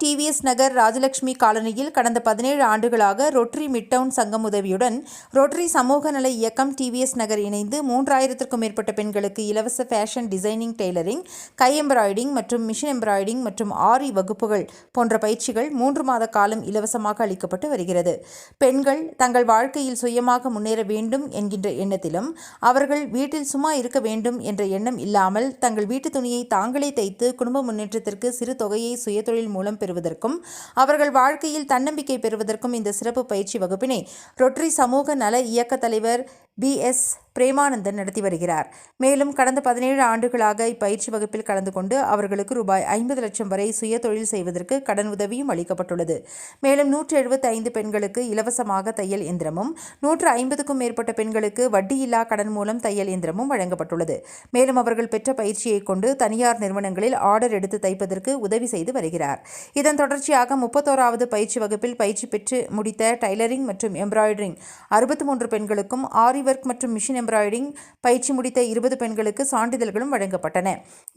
TVS நகர் ராஜலட்சுமி காலனியில் கடந்த பதினேழு ஆண்டுகளாக ரொட்டரி மிட்டவுன் சங்கம் உதவியுடன் ரொட்டரி சமூக நல இயக்கம் டிவிஎஸ் நகர் இணைந்து மூன்றாயிரத்திற்கும் மேற்பட்ட பெண்களுக்கு இலவச ஃபேஷன் டிசைனிங் டெய்லரிங் கை எம்ப்ராய்டிங் மற்றும் மிஷின் எம்ப்ராய்டிங் மற்றும் ஆரி வகுப்புகள் போன்ற பயிற்சிகள் மூன்று மாத காலம் இலவசமாக அளிக்கப்பட்டு வருகிறது. பெண்கள் தங்கள் வாழ்க்கையில் சுயமாக முன்னேற வேண்டும் என்கின்ற எண்ணத்திலும் அவர்கள் வீட்டில் சும்மா இருக்க வேண்டும் என்ற எண்ணம் இல்லாமல் தங்கள் வீட்டு துணியை தாங்களே தைத்து குடும்ப முன்னேற்றத்திற்கு சிறு தொகையை சுயதொழில் மூலம் பெறுவதற்கும் அவர்கள் வாழ்க்கையில் தன்னம்பிக்கை பெறுவதற்கும் இந்த சிறப்பு பயிற்சி வகுப்பினை ரொட்டரி சமூக நல இயக்க தலைவர் பி. எஸ். பிரேமானந்தன் நடத்தி வருகிறார். மேலும் கடந்த பதினேழு ஆண்டுகளாக இப்பயிற்சி வகுப்பில் கலந்து கொண்டு அவர்களுக்கு ரூபாய் ஐம்பது லட்சம் வரை சுய தொழில் செய்வதற்கு கடன் உதவியும் அளிக்கப்பட்டுள்ளது. மேலும் நூற்று எழுபத்தி ஐந்து பெண்களுக்கு இலவசமாக தையல் எந்திரமும் நூற்று ஐம்பதுக்கும் மேற்பட்ட பெண்களுக்கு வட்டியில்லா கடன் மூலம் தையல் எந்திரமும் வழங்கப்பட்டுள்ளது. மேலும் அவர்கள் பெற்ற பயிற்சியை கொண்டு தனியார் நிறுவனங்களில் ஆர்டர் எடுத்து தைப்பதற்கு உதவி செய்து வருகிறார். இதன் தொடர்ச்சியாக முப்பத்தோராவது பயிற்சி வகுப்பில் பயிற்சி பெற்று முடித்த டைலரிங் மற்றும் எம்ப்ராய்டரிங் அறுபத்தி மூன்று பெண்களுக்கும் ஆரி ஒர்க் மற்றும் மிஷின் எம்ப்ராய்டிங் பயிற்சி முடித்த இருபது பெண்களுக்கு சான்றிதழ்களும் வழங்கப்பட்டன.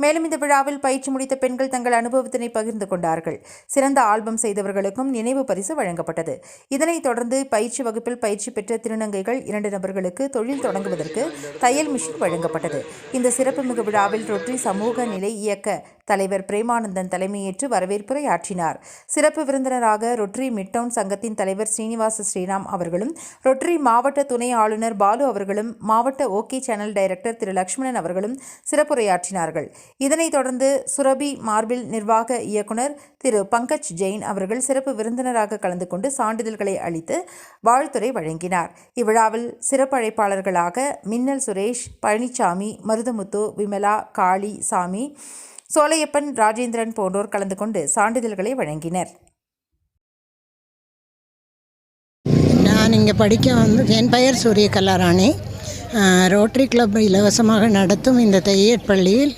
மேலும் இந்த விழாவில் பயிற்சி முடித்த பெண்கள் தங்கள் அனுபவத்தினை பகிர்ந்து கொண்டார்கள். சிறந்த ஆல்பம் செய்தவர்களுக்கும் நினைவு பரிசு வழங்கப்பட்டது. இதனைத் தொடர்ந்து பயிற்சி வகுப்பில் பயிற்சி பெற்ற திருநங்கைகள் இரண்டு நபர்களுக்கு தொழில் தொடங்குவதற்கு தையல் மிஷின் வழங்கப்பட்டது. இந்த சிறப்புமிகு விழாவில் ரொட்டரி சமூக நிலை இயக்க தலைவர் பிரேமானந்தன் தலைமையேற்று வரவேற்புரை ஆற்றினார் சிறப்பு விருந்தினராக ரொட்டரி மிட்டவுன் சங்கத்தின் தலைவர் ஸ்ரீனிவாச ஸ்ரீராம் அவர்களும் ரொட்டரி மாவட்ட துணை ஆளுநர் பாலு அவர்களும் மாவட்ட ஓகே சேனல் டைரக்டர் திரு லக்ஷ்மணன் அவர்களும் சிறப்புரையாற்றினார்கள். இதனைத் தொடர்ந்து சுரபி மார்பில் நிர்வாக இயக்குனர் திரு பங்கஜ் ஜெயின் அவர்கள் சிறப்பு விருந்தினராக கலந்து கொண்டு சான்றிதழ்களை அளித்து வாழ்த்துறை வழங்கினார். இவ்விழாவில் சிறப்பு அழைப்பாளர்களாக மின்னல் சுரேஷ் பழனிசாமி மருதமுத்து விமலா காளி சாமி சோலையப்பன் ராஜேந்திரன் போன்றோர் கலந்து கொண்டு சான்றிதழ்களை வழங்கினர். இங்கே படிக்க வந்து என் பெயர் சூரிய கலாராணி ரோட்டரி கிளப் இலவசமாக நடத்தும் இந்த தையற் பள்ளியில்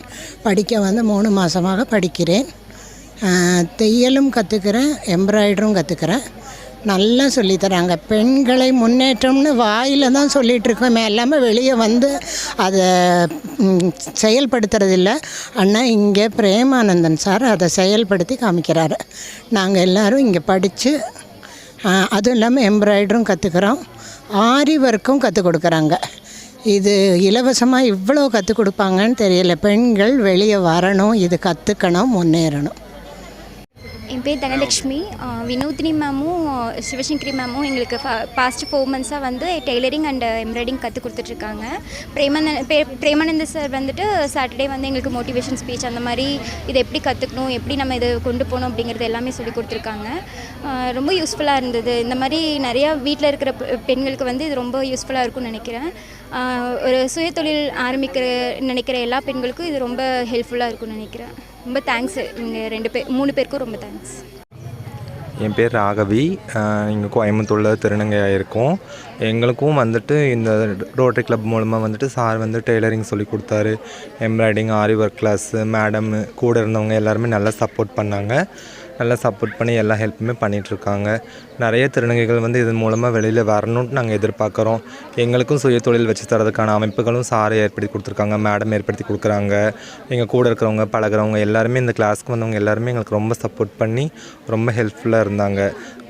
படிக்க வந்து மூணு மாதமாக படிக்கிறேன். தையலும் கற்றுக்கிறேன் எம்ப்ராய்டரும் கற்றுக்கிறேன் நல்லா சொல்லித்தராங்க பெண்களை முன்னேற்றம்னு வாயில் தான் சொல்லிகிட்டு இருக்கோமே எல்லாமே வெளியே வந்து அதை செயல்படுத்துறதில்லை செயல்படுத்துறதில்ல. ஆனால் இங்கே பிரேமானந்தன் சார் அதை செயல்படுத்தி காமிக்கிறாரு. நாங்கள் எல்லோரும் இங்கே படித்து அதுவும் இல்லாமல் எம்ப்ராய்டரும் கற்றுக்குறோம் ஆரி ஒர்க்கும் கற்றுக் கொடுக்குறாங்க. இது இலவசமாக இவ்வளோ கற்றுக் கொடுப்பாங்கன்னு தெரியல. பெண்கள் வெளியே வரணும் இது கற்றுக்கணும் முன்னேறணும். என் பேர் தனலட்சுமி வினோதினி மேமும் சிவசங்கரி மேமும் எங்களுக்கு பாஸ்ட் ஃபோர் மந்த்ஸாக வந்து டெய்லரிங் அண்ட் எம்ப்ராய்டிங் கற்றுக் கொடுத்துட்ருக்காங்க. பிரேமானந்த பிரேமானந்த சார் வந்துட்டு சாட்டர்டே வந்து எங்களுக்கு மோட்டிவேஷன் ஸ்பீச் அந்த மாதிரி இதை எப்படி கற்றுக்கணும் எப்படி நம்ம இதை கொண்டு போகணும் அப்படிங்கிறது எல்லாமே சொல்லி கொடுத்துருக்காங்க. ரொம்ப யூஸ்ஃபுல்லாக இருந்தது. இந்த மாதிரி நிறையா வீட்டில் இருக்கிற பெ- பெண்களுக்கு வந்து இது ரொம்ப யூஸ்ஃபுல்லாக இருக்கும்னு நினைக்கிறேன். ஒரு சுயதொழில் ஆரம்பிக்கிற நினைக்கிற எல்லா பெண்களுக்கும் இது ரொம்ப ஹெல்ப்ஃபுல்லாக இருக்கும்னு நினைக்கிறேன். ரொம்ப தேங்க்ஸ் இங்கே ரெண்டு பேர் மூணு பேருக்கும் ரொம்ப தேங்க்ஸ் என் பேர் ராகவி. இங்கே கோயம்புத்தூரில் திருநங்கையாக இருக்கோம் எங்களுக்கும் வந்துட்டு இந்த ரோட்டரி கிளப் மூலமாக வந்துட்டு சார் வந்து டெய்லரிங் சொல்லி கொடுத்தாரு. Embroidering aari work class madam கூட இருந்தவங்க எல்லாருமே நல்லா சப்போர்ட் பண்ணாங்க. நல்லா சப்போர்ட் பண்ணி எல்லா ஹெல்ப்புமே பண்ணிகிட்ருக்காங்க நிறைய திருநங்கைகள் வந்து இதன் மூலமாக வெளியில் வரணும்னு நாங்கள் எதிர்பார்க்குறோம். எங்களுக்கும் சுய தொழில் வச்சு தரதுக்கான அமைப்புகளும் சாரை ஏற்படுத்தி கொடுத்துருக்காங்க மேடம் ஏற்படுத்தி கொடுக்குறாங்க. எங்கள் கூட இருக்கிறவங்க பழகுறவங்க எல்லாருமே இந்த கிளாஸ்க்கு வந்தவங்க எல்லாருமே எங்களுக்கு ரொம்ப சப்போர்ட் பண்ணி ரொம்ப ஹெல்ப்ஃபுல்லாக இருந்தாங்க.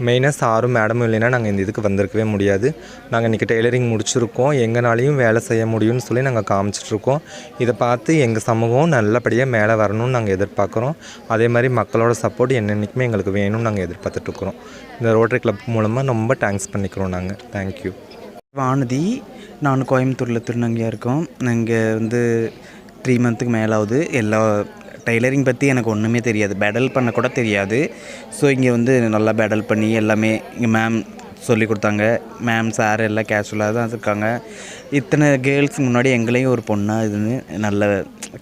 மெயினாக சாரும் மேடமும் இல்லைன்னா நாங்கள் இந்த இதுக்கு வந்திருக்கவே முடியாது. நாங்கள் இன்றைக்கி டெய்லரிங் முடிச்சிருக்கோம். எங்களாலையும் வேலை செய்ய முடியும்னு சொல்லி நாங்கள் காமிச்சிட்ருக்கோம் இதை பார்த்து எங்கள் சமூகம் நல்லபடியாக மேலே வரணும்னு நாங்கள் எதிர்பார்க்குறோம். அதே மாதிரி மக்களோட சப்போர்ட் என்றைக்குமே எங்களுக்கு வேணும்னு நாங்கள் எதிர்பார்த்துட்ருக்குறோம். இந்த ரோட்டரி கிளப் மூலமாக ரொம்ப தேங்க்ஸ் பண்ணிக்கிறோம் நாங்கள் தேங்க்யூ வானதி நான் கோயம்புத்தூரில் திருநங்கையாக இருக்கோம். இங்கே வந்து த்ரீ மந்த்துக்கு மேலே ஆகுது எல்லா டைலரிங் பற்றி எனக்கு ஒன்றுமே தெரியாது. பேடல் பண்ண கூட தெரியாது. ஸோ இங்கே வந்து நல்லா பேடல் பண்ணி எல்லாமே இங்கே மேம் சொல்லி கொடுத்தாங்க மேம் சார் எல்லாம் கேஷுவலாக தான் இருக்காங்க. இத்தனை கேர்ள்ஸ் முன்னாடி எங்களையும் ஒரு பொண்ணாக இதுன்னு நல்லா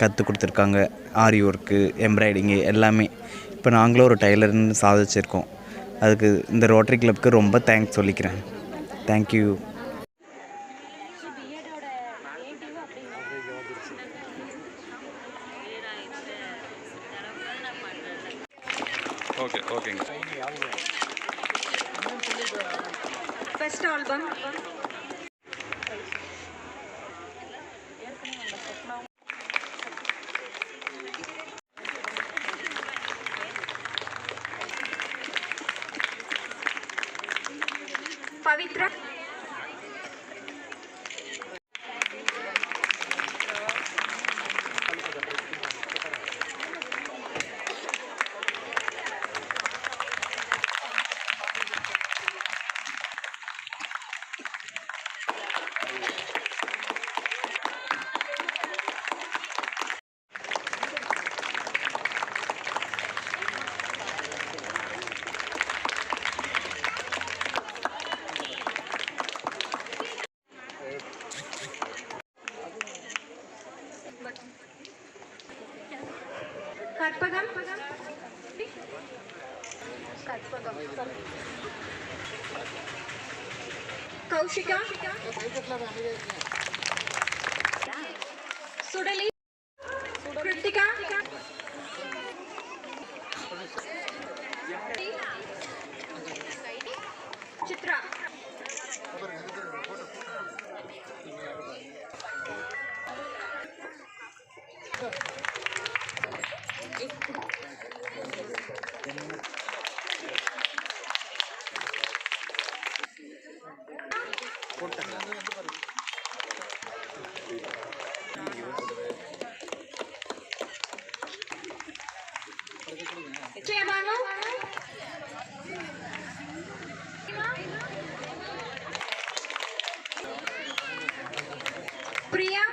கற்றுக் கொடுத்துருக்காங்க. ஆரி ஒர்க்கு எம்ப்ராய்டிங்கு எல்லாமே. இப்போ நாங்களும் ஒரு டைலர்னு சாதிச்சிருக்கோம். அதுக்கு இந்த ரோட்டரி கிளப்புக்கு ரொம்ப தேங்க்ஸ் சொல்லிக்கிறேன். தேங்க்யூ ஓகே ஓகேங்க first album Pavithra Katpadam. Katpadam. Katpadam. Kaushika. सुडली। Priya?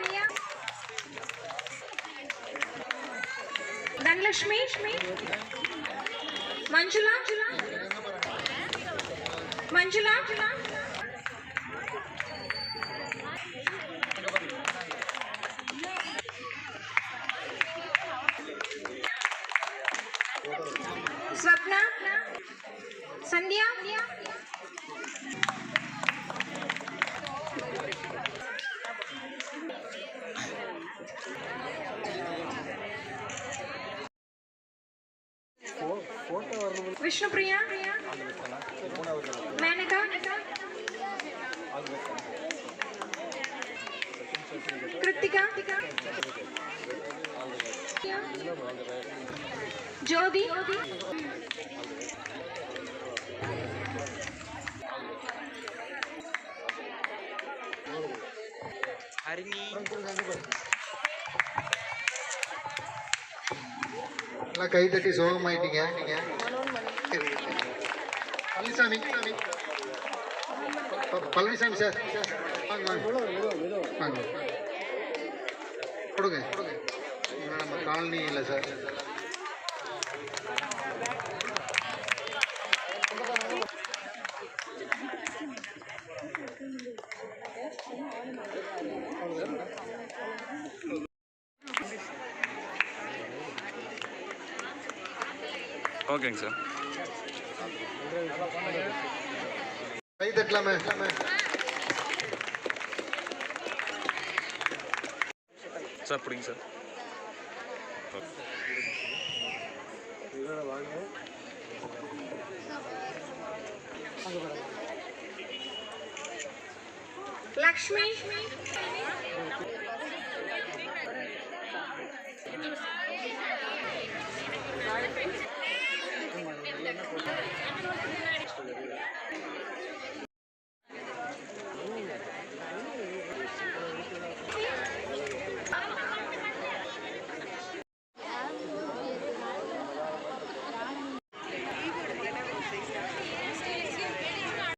Dhanalakshmi? Manjula? Manjula? Vishnupriya Maneka Kiruthika ஜோதி எல்லாம் கை தட்டி சோகமாயிட்டீங்க நீங்க பழனிசாமி. ப- பழனிசாமி சார். வாங்க வாங்க. வாங்க. கொடுங்க. கொடுங்க இவங்க நம்ம காலனி இல்லை சார். ஓகேங்க சார். கை தட்டலாமே சார் பிடிங்க சார் லக்ஷ்மி